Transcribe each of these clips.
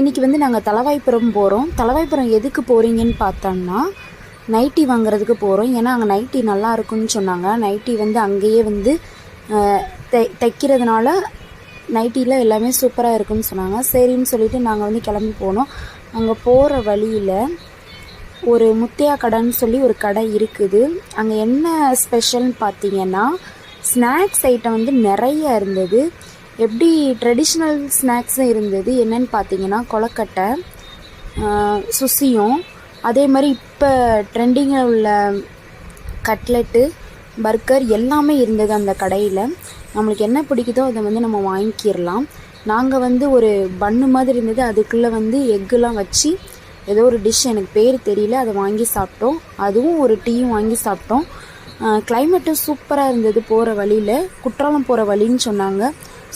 இன்றைக்கி வந்து நாங்கள் தலவாய்ப்புறம் போகிறோம் தலவாய்ப்புறம் எதுக்கு போகிறீங்கன்னு பார்த்தோம்னா நைட்டி வாங்குறதுக்கு போகிறோம் ஏன்னா அங்கே நைட்டி நல்லா இருக்குன்னு சொன்னாங்க. நைட்டி வந்து அங்கேயே வந்து தை தைக்கிறதுனால நைட்டியில் எல்லாமே சூப்பராக இருக்குன்னு சொன்னாங்க. சரின்னு சொல்லிட்டு நாங்கள் வந்து கிளம்பி போனோம். அங்கே போகிற வழியில் ஒரு முத்தையா கடைன்னு சொல்லி ஒரு கடை இருக்குது. அங்கே என்ன ஸ்பெஷல்னு பார்த்தீங்கன்னா ஸ்நாக்ஸ் ஐட்டம் வந்து நிறைய இருந்தது. எப்படி ட்ரெடிஷ்னல் ஸ்நாக்ஸும் இருந்தது? என்னன்னு பார்த்தீங்கன்னா கொலக்கட்டை சுசியும் அதே மாதிரி இப்போ ட்ரெண்டிங்கில் உள்ள கட்லெட்டு பர்கர் எல்லாமே இருந்தது அந்த கடையில். நம்மளுக்கு என்ன பிடிக்குதோ அதை வந்து நம்ம வாங்கிக்கிடலாம். நாங்கள் வந்து ஒரு பன்னு மாதிரி இருந்தது. அதுக்குள்ளே வந்து எக்குலாம் வச்சு ஏதோ ஒரு டிஷ் எனக்கு பேர் தெரியல அதை வாங்கி சாப்பிட்டோம். அதுவும் ஒரு டீயும் வாங்கி சாப்பிட்டோம். கிளைமேட்டும் சூப்பராக இருந்தது போகிற வழியில். குற்றாலம் போகிற வழின்னு சொன்னாங்க.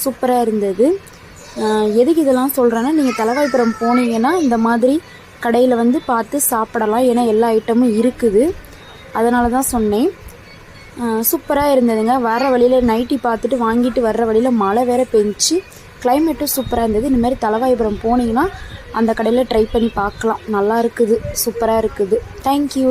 சூப்பராக இருந்தது. எதுக்கு இதெல்லாம் சொல்கிறேன்னா நீங்கள் தலகாய்புரம் போனீங்கன்னா இந்த மாதிரி கடையில் வந்து பார்த்து சாப்பிடலாம். ஏன்னா எல்லா ஐட்டமும் இருக்குது. அதனால தான் சொன்னேன் சூப்பராக இருந்ததுங்க. வர வழியில் நைட்டி பார்த்துட்டு வாங்கிட்டு வர்ற வழியில் மழை வேற பெஞ்சு கிளைமேட்டும் சூப்பராக இருந்தது. இந்தமாரி தலைவாய்புரம் போனீங்கன்னா அந்த கடையில் ட்ரை பண்ணி பார்க்கலாம். நல்லா இருக்குது. சூப்பராக இருக்குது. தேங்க்யூ